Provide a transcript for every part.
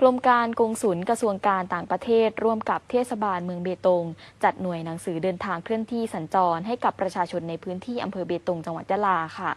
กรมการกงสุลกระทรวงการต่างประเทศ ร่วมกับเทศบาลเมืองเบตง จัดหน่วยหนังสือเดินทางเคลื่อนที่สัญจรให้กับประชาชนในพื้นที่อำเภอเบตงจังหวัดยะลาค่ะ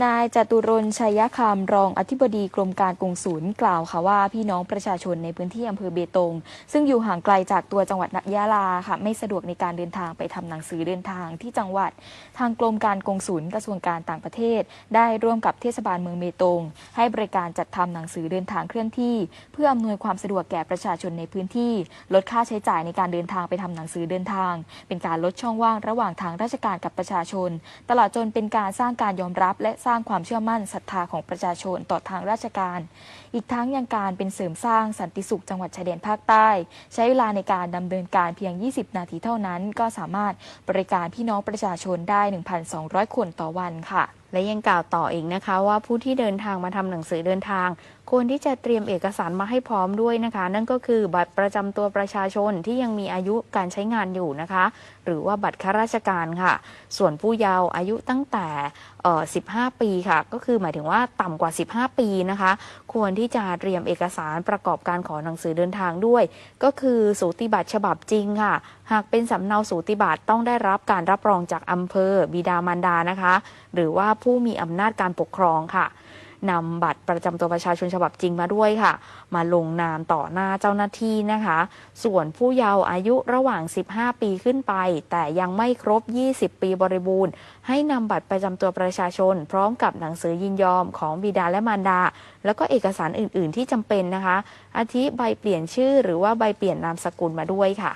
นายจตุรนชัยคำรองอธิบดีกรมการกงสุลกล่าวค่ะว่าพี่น้องประชาชนในพื้นที่อำเภอเบตง ซึ่งอยู่ห่างไกลจากตัวจังหวัดนยะลาค่ะ ไม่สะดวกในการเดินทางไปทำหนังสือเดินทางที่จังหวัด ทางกรมการกงสุลกระทรวงการต่างประเทศ ได้ร่วมกับเทศบาลเมืองเบตง ให้บริการจัดทำหนังสือเดินทางเคลื่อนที่ เพื่ออำนวยความสะดวกแก่ประชาชนในพื้นที่ ลดค่าใช้จ่ายในการเดินทางไปทำหนังสือเดินทาง เป็นการลดช่องว่างระหว่างทางราชการกับประชาชน ตลอดจนเป็นการสร้างการยอมรับและสร้างความเชื่อมั่นศรัทธาของประชาชนต่อทางราชการ อีกทั้งยังการเป็นเสริมสร้างสันติสุขจังหวัดชายแดนภาคใต้ ใช้เวลาในการดำเนินการเพียง 20 นาทีเท่านั้น ก็สามารถบริการพี่น้องประชาชนได้ 1,200 คนต่อวันค่ะ และยังกล่าวต่ออีกนะคะว่าผู้ที่เดินทางมาทำหนังสือเดินทาง ควรที่จะเตรียมเอกสารมาให้พร้อมด้วยนะคะ นั่นก็คือบัตรประจำตัวประชาชนที่ยังมีอายุการใช้งานอยู่นะคะ หรือว่าบัตรข้าราชการค่ะ ส่วนผู้เยาว์อายุตั้งแต่ 15 ปีค่ะ ก็คือหมายถึงว่าต่ำกว่า 15 ปีนะคะ ควรที่จะเตรียมเอกสารประกอบการขอหนังสือเดินทางด้วย ก็คือสูติบัตรฉบับจริงค่ะ หากเป็นสำเนาสูติบัตรต้องได้รับการรับรองจากอำเภอบิดามารดานะคะ หรือว่าผู้มีอำนาจการปกครองค่ะนำบัตรประจำตัวประชาชนฉบับจริงมาด้วยค่ะ มาลงนามต่อหน้าเจ้าหน้าที่นะคะ ส่วนผู้เยาว์อายุระหว่าง 15 ปีขึ้นไป แต่ยังไม่ครบ 20 ปีบริบูรณ์ ให้นำบัตรประจำตัวประชาชน พร้อมกับหนังสือยินยอมของบิดาและมารดา แล้วก็เอกสารอื่น ๆ ที่จำเป็นนะคะ อาทิใบเปลี่ยนชื่อหรือว่าใบเปลี่ยนนามสกุลมาด้วยค่ะ